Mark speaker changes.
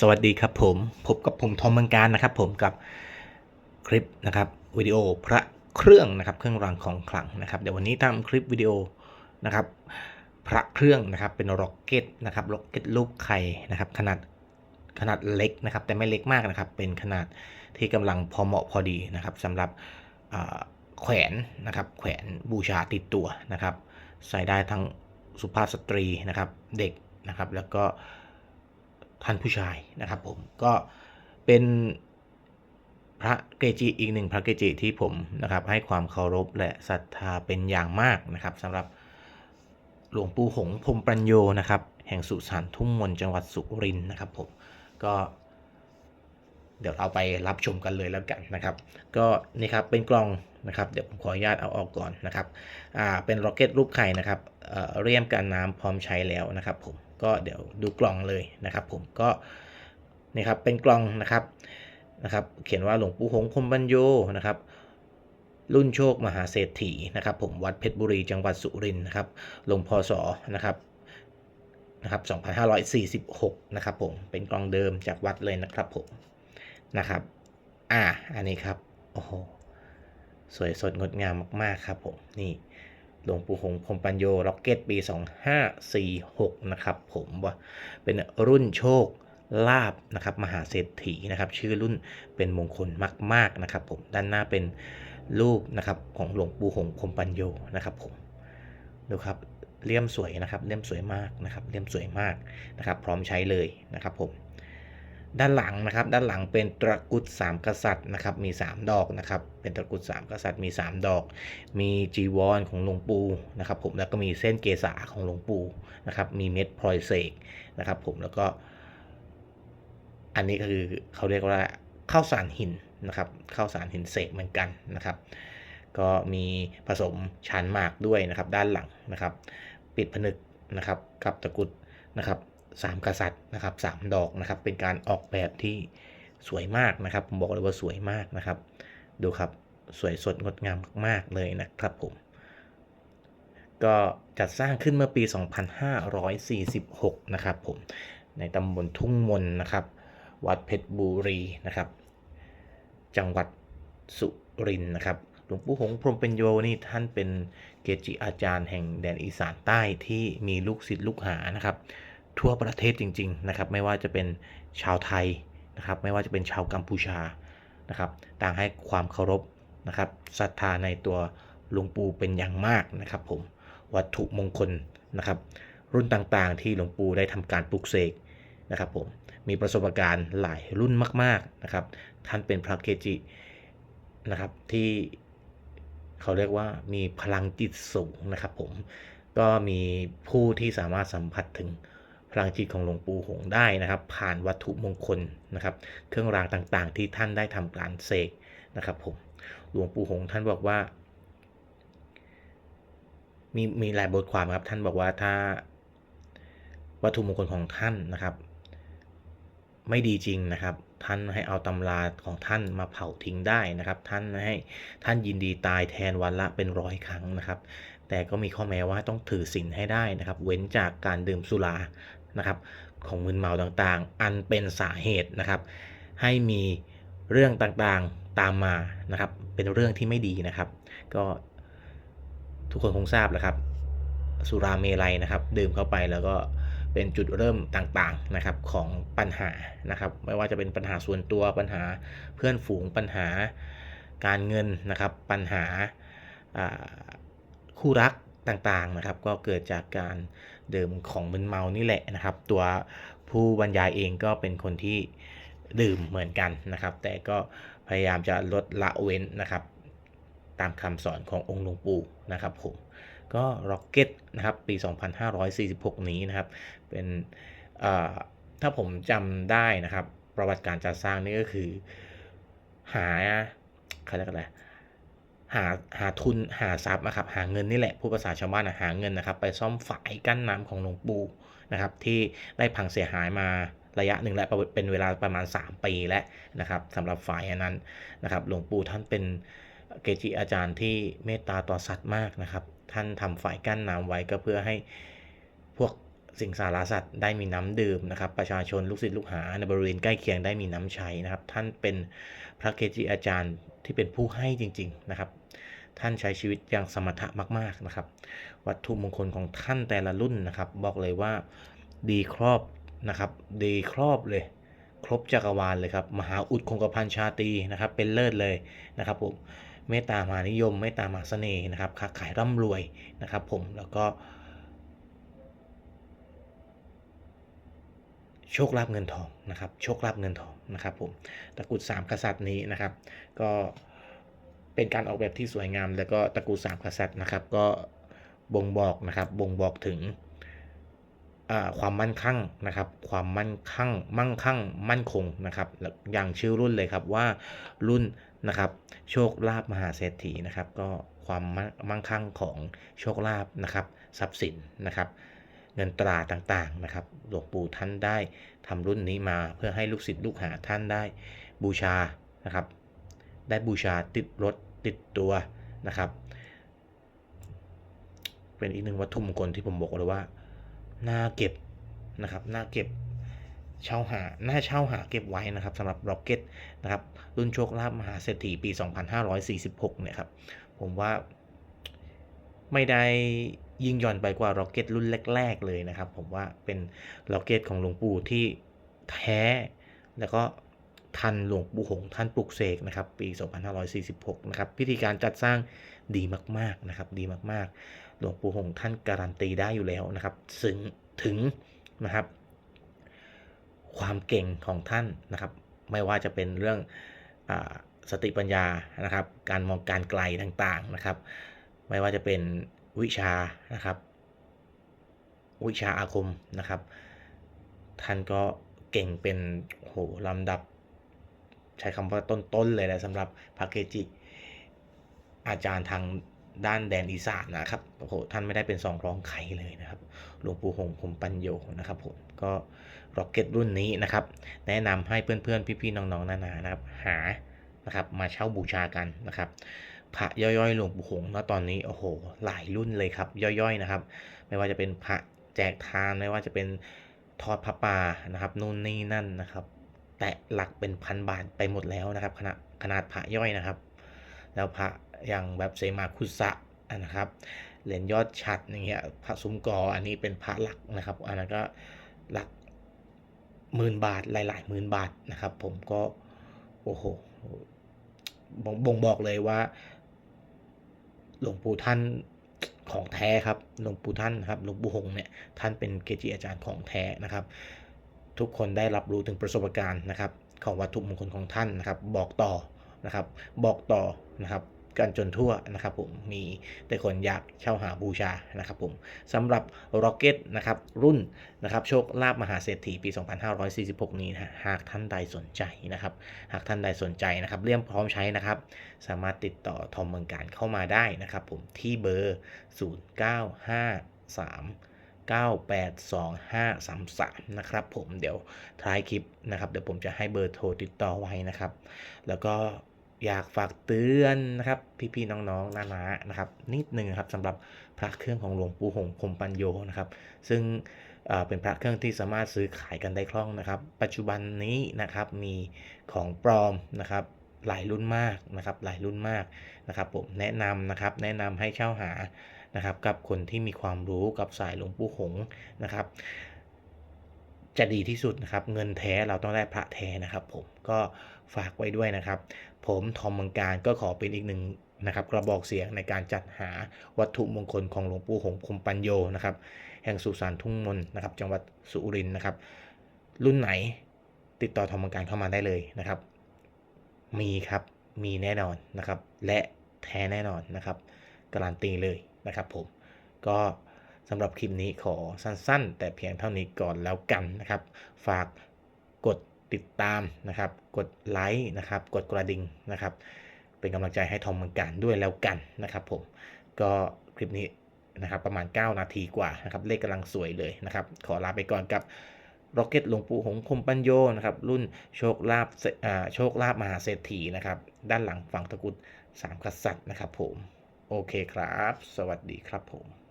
Speaker 1: สวัสดีครับผมพบกับผมทอมเมืองการนะครับ ผมกับคลิปนะครับวิดีโอพระเครื่องนะครับ เครื่องรางของขลังนะครับเดี๋ยววันนี้ทำคลิปวิดีโอนะครับพระเครื่องนะครับเป็นร็อกเก็ตนะครับร็อกเก็ตลูกไข่นะครับ ขนาดขนาดเล็กนะครับ แต่ไม่เล็กมากนะครับ เป็นขนาดที่กำลังพอเหมาะพอดีนะครับสำหรับแขวนนะครับ แขวนบูชาติดตัวนะครับ ใส่ได้ทั้งสุภาพสตรีนะครับเด็กนะครับ แล้วก็ ท่านผู้ชายนะครับผมก็เป็นพระเกจิอีกหนึ่งพระเกจิที่ผมนะครับให้ความเคารพและศรัทธาเป็นอย่างมากนะครับสำหรับหลวงปู่หงพรมปัญโยนะครับแห่งสุสานทุ่งมนจังหวัดสุรินทร์นะครับผมก็ เดี๋ยวเราไปรับชมกันเลยแล้วกันนะครับ ก็นี่ครับเป็นกล่องนะครับเดี๋ยวผมขออนุญาตเอาออกก่อนนะครับอ่าเป็นร็อกเก็ตรูปไข่นะครับเอ่อเรียมกันน้ำพร้อมใช้แล้วนะครับผม ก็เดี๋ยวดูกล่องเลยนะครับผมก็นี่ครับเป็นกล่องนะครับนะครับ เขียนว่าหลวงปู่หงส์พรหมปัญโยนะครับ รุ่นโชคมหาเศรษฐีนะครับผมวัดเพชรบุรีจังหวัดสุรินทร์นะครับลงพศนะครับนะครับ2546นะครับผมเป็นกล่องเดิมจากวัดเลยนะครับผมนะครับอ่าอันนี้ครับโอ้โหสวยสดงดงามมาก ๆ ครับผมนี่ หลวงปู่หงพรมปัญโยร็อกเก็ตปี 2546 นะครับผมว่าเป็นรุ่นโชคลาบนะครับมหาเศรษฐีนะครับ ชื่อรุ่นเป็นมงคลมาก ๆนะครับ ผมด้านหน้าเป็นรูปนะครับของหลวงปู่หงส์พรมปัญโยนะครับผมดูครับเลี่ยมสวยนะครับเลี่ยมสวยมากนะครับเลี่ยมสวยมากนะครับ พร้อมใช้เลยนะครับผม ด้านหลังนะครับ ด้านหลังเป็นตะกุดสามกษัตริย์นะครับมี 3 ดอกนะครับ เป็นตะกุดสามกษัตริย์มี 3 ดอก มีจีวรของหลวงปู่นะครับ ผมแล้วก็มีเส้นเกษาของหลวงปู่นะครับ มีเม็ดพลอยเสกนะครับ ผมแล้วก็ อันนี้ก็คือเขาเรียกว่าข้าวสารหินนะครับข้าวสารหินเสกเหมือนกันนะครับ ก็มีผสมชานหมากด้วยนะครับ ด้านหลังนะครับ ปิดผนึกนะครับกับตะกุดนะครับ สามกษัตริย์นะครับสามดอกนะครับ เป็นการออกแบบที่สวยมากนะครับ ผมบอกเลยว่าสวยมากนะครับ ดูครับสวยสดงดงามมากๆเลยนะครับผม ก็จัดสร้างขึ้นเมื่อปี 2546 นะครับผม ในตำบลทุ่งมนนะครับ วัดเพชรบุรีนะครับ จังหวัดสุรินทร์นะครับ หลวงปู่หงส์พรมเป็นโยนี่ท่านเป็นเกจิอาจารย์แห่งแดนอีสานใต้ที่มีลูกศิษย์ลูกหานะครับ ทั่วประเทศจริงๆนะครับไม่ว่าจะเป็นชาวไทยนะครับไม่ว่าจะเป็นชาวกัมพูชานะครับต่างให้ความเคารพนะครับศรัทธาในตัวหลวงปู่เป็นอย่างมากนะครับผมวัตถุมงคลนะครับรุ่นต่างๆ ที่หลวงปู่ได้ทำการปลุกเสกนะครับผมมีประสบการณ์หลายรุ่นมากๆนะครับท่านเป็นพระเกจินะครับที่เขาเรียกว่ามีพลังจิตสูงนะครับผมก็มีผู้ที่สามารถสัมผัสถึง พลังจิตของหลวงปู่หงได้นะครับ ผ่านวัตถุมงคลนะครับ เครื่องรางต่างๆ ที่ท่านได้ทำการเสกนะครับผมหลวงปู่หงท่านบอกว่า มีมีหลายบทความครับท่านบอกว่าถ้าวัตถุมงคลของท่านนะครับ ไม่ดีจริงนะครับ ท่านให้เอาตำราของท่านมาเผาทิ้งได้นะครับ ท่านให้ท่านยินดีตายแทนวันละเป็นร้อยครั้งนะครับแต่ก็มีข้อแม้ว่าต้องถือศีลให้ได้นะครับ เว้นจากการดื่มสุรา นะครับของมึนเมาต่างๆ อันเป็นสาเหตุนะครับ ให้มีเรื่องต่างๆตามมานะครับ เป็นเรื่องที่ไม่ดีนะครับ ก็ทุกคนคงทราบแหล้วครับ สุราเมลัยนะครับ ดื่มเข้าไปแล้วก็เป็นจุดเริ่มต่างๆนะครับของปัญหานะครับ ไม่ว่าจะเป็นปัญหาส่วนตัวปัญหาเพื่อนฝูงปัญหาการเงินนะครับ ปัญหาาคู่รักต่างๆนะครับ ก็เกิดจากการ ดื่มของมึนเมานี่แหละนะครับ ตัวผู้บรรยายเองก็เป็นคนที่ดื่มเหมือนกันนะครับ แต่ก็พยายามจะลดละเว้นนะครับ ตามคำสอนขององค์หลวงปู่นะครับผมก็ร็อกเก็ตนะครับปี 2546 นี้นะครับ เป็นถ้าผมจำได้นะครับ ประวัติการจัดสร้างนี่ก็คือ หาเขาเรียกอะไร หาหาทุนหาทรัพย์นะครับหาเงินนี่แหละผู้ภาษาชาวบ้านอะหาเงินนะครับ ไปซ่อมฝายกั้นน้ำของหลวงปู่นะครับ ที่ได้พังเสียหายมาระยะหนึ่งแล้วเป็นเวลาประมาณ 3 ปีแล้วนะครับสำหรับฝ่ายนั้นนะครับ หลวงปู่ท่านเป็นเกจิอาจารย์ที่เมตตาต่อสัตว์มากนะครับ ท่านทำฝ่ายกั้นน้ำไว้ก็เพื่อให้ สิ่งสารสัตว์ได้มีน้ำดื่มนะครับ ประชาชนลูกศิษย์ลูกหาในบริเวณใกล้เคียงได้มีน้ำใช้นะครับ ท่านเป็นพระเกจิอาจารย์ที่เป็นผู้ให้จริง ๆนะครับ ท่านใช้ชีวิตอย่างสมถะมากๆนะครับ วัตถุมงคลของท่านแต่ละรุ่นนะครับ บอกเลยว่าดีครอบนะครับ ดีครอบเลย ครบจักรวาลเลยครับ มหาอุดคงกระพันชาตีนะครับ เป็นเลิศเลยนะครับผมเมตตามหานิยมเมตตามหาเสน่ห์นะครับค้าขายร่ำรวยนะครับ ผมแล้วก็ โชคลาภเงินทองนะครับ โชคลาภเงินทองนะครับผมตะกรุดสามกษัตริย์นี้นะครับ ก็เป็นการออกแบบที่สวยงาม แล้วก็ตะกรุดสามกษัตริย์นะครับ ก็บ่งบอกนะครับบ่งบอกถึงความมั่นคั่งนะครับ ความมั่นคั่ง มั่งคั่ง มั่นคงนะครับ อย่างชื่อรุ่นเลยครับว่ารุ่นนะครับ โชคลาภมหาเศรษฐีนะครับ ก็ความมั่งคั่งของโชคลาภนะครับ ทรัพย์สินนะครับ เงินตราต่างๆนะครับหลวงปู่ท่านได้ทำรุ่นนี้มาเพื่อให้ลูกศิษย์ลูกหาท่านได้บูชานะครับ ได้บูชาติดรถติดตัวนะครับ เป็นอีกหนึ่งวัตถุมงคลที่ผมบอกเลยว่าน่าเก็บนะครับน่าเก็บเช่าหาน่าเช่าหาเก็บไว้นะครับสำหรับร็อกเก็ตนะครับรุ่นโชคลาภมหาเศรษฐีปี 2546 เนี่ยครับ ผมว่าไม่ได้ ยิ่งย่อนไปกว่าร็อกเก็ตรุ่นแรก ๆ เลยนะครับ ผมว่าเป็นร็อกเก็ตของหลวงปู่ที่แท้ แล้วก็ทันหลวงปู่หงส์ท่านปลุกเสกนะครับ ปี 2546 นะครับ พิธีการจัดสร้างดีมากๆนะครับ ดีมากๆ หลวงปู่หงส์ท่านการันตีได้อยู่แล้วนะครับถึงถึงนะครับ ความเก่งของท่านนะครับ ไม่ว่าจะเป็นเรื่องอสติปัญญานะครับ การมองการไกลต่างๆนะครับ ไม่ว่าจะเป็น วิชานะครับ วิชาอาคมนะครับ ท่านก็เก่งเป็นโหลำดับ ใช้คำว่าต้นๆเลยแหละสำหรับพระเกจิ อาจารย์ทางด้านแดนอีสานนะครับโอ้โหท่านไม่ได้เป็นสองรองใครเลยนะครับหลวงปู่หงส์ผมปัญโยนะครับผมก็ร็อกเก็ตรุ่นนี้นะครับ แนะนำให้เพื่อนๆ พี่ๆ น้องๆ นานานะครับ หานะครับมาเช่าบูชากันนะครับ พระย่อยๆหลวงปู่หงส์ณตอนนี้โอ้โหหลายรุ่นเลยครับ ย่อยๆนะครับ ไม่ว่าจะเป็นพระแจกทานไม่ว่าจะเป็นทอดพระป่านะครับนู่นนี่นั่นนะครับ แตะหลักเป็นพันบาทไปหมดแล้วนะครับขนาดขนาดพระย่อยนะครับ แล้วพระอย่างแบบเสมาคุสะนะครับเหรียญยอดฉัดอย่างเงี้ยพระซุ้มกออันนี้เป็นพระหลักนะครับ อันนั้นก็หลักหมื่นบาทหลายๆหมื่นบาทนะครับ ผมก็โอ้โหบ่งบอกเลยว่า หลวงปู่ท่านของแท้ครับหลวงปู่ท่านครับหลวงปู่หงส์เนี่ยท่านเป็นเกจิอาจารย์ของแท้นะครับ ทุกคนได้รับรู้ถึงประสบการณ์นะครับ ของวัตถุมงคลของท่านนะครับ บอกต่อนะครับ บอกต่อนะครับ กันจนทั่วนะครับผมมีแต่คนอยากเช่าหาบูชานะครับผมสำหรับ Rocket นะครับรุ่นนะครับโชคลาภมหาเศรษฐีปี 2546 นี้นะหากท่านใดสนใจนะครับ หากท่านใดสนใจนะครับเรียมพร้อมใช้นะครับ สามารถติดต่อทอมเมืองการเข้ามาได้นะครับผมที่เบอร์ 0953 982533 นะครับผมเดี๋ยวท้ายคลิปนะครับ เดี๋ยวผมจะให้เบอร์โทรติดต่อไว้นะครับ แล้วก็ อยากฝากเตือนนะครับ พี่ๆน้องๆนานานะครับ นิดหนึ่งครับสำหรับพระเครื่องของหลวงปู่หงคมปัญโยนะครับ ซึ่งเป็นพระเครื่องที่สามารถซื้อขายกันได้คล่องนะครับ ปัจจุบันนี้นะครับมีของปลอมนะครับหลายรุ่นมากนะครับหลายรุ่นมากนะครับผมแนะนำนะครับแนะนำให้เช่าหานะครับกับคนที่มีความรู้กับสายหลวงปู่หงนะครับ จะดีที่สุดนะครับ เงินแท้เราต้องได้พระแท้นะครับผมก็ฝากไว้ด้วยนะครับ ผมทอมมืองการก็ขอเป็นอีกหนึ่งนะครับกระบอกเสียงในการจัดหาวัตถุมงคลของหลวงปู่หงคมปัญโยนะครับแห่งสุสานทุ่งมนนะครับ จังหวัดสุรินทร์นะครับ รุ่นไหนติดต่อทอมมืองการเข้ามาได้เลยนะครับ มีครับมีแน่นอนนะครับ และแท้แน่นอนนะครับการันตีเลยนะครับผมก็ สำหรับคลิปนี้ขอสั้นๆ แต่เพียงเท่านี้ก่อนแล้วกันนะครับ ฝากกดติดตามนะครับ กดไลค์นะครับ กดกระดิ่งนะครับ เป็นกำลังใจให้ทอมมืองการด้วยแล้วกันนะครับผมก็คลิปนี้นะครับประมาณ 9 นาทีกว่านะครับเลขกำลังสวยเลยนะครับ ขอลาไปก่อนกับร็อกเก็ตหลวงปู่หงคมปัญโยนะครับรุ่นโชคลาภอ่าโชคลาภมหาเศรษฐีนะครับ ด้านหลังฝั่งตะกุดสามกษัตริย์นะครับผม โอเคครับ สวัสดีครับผม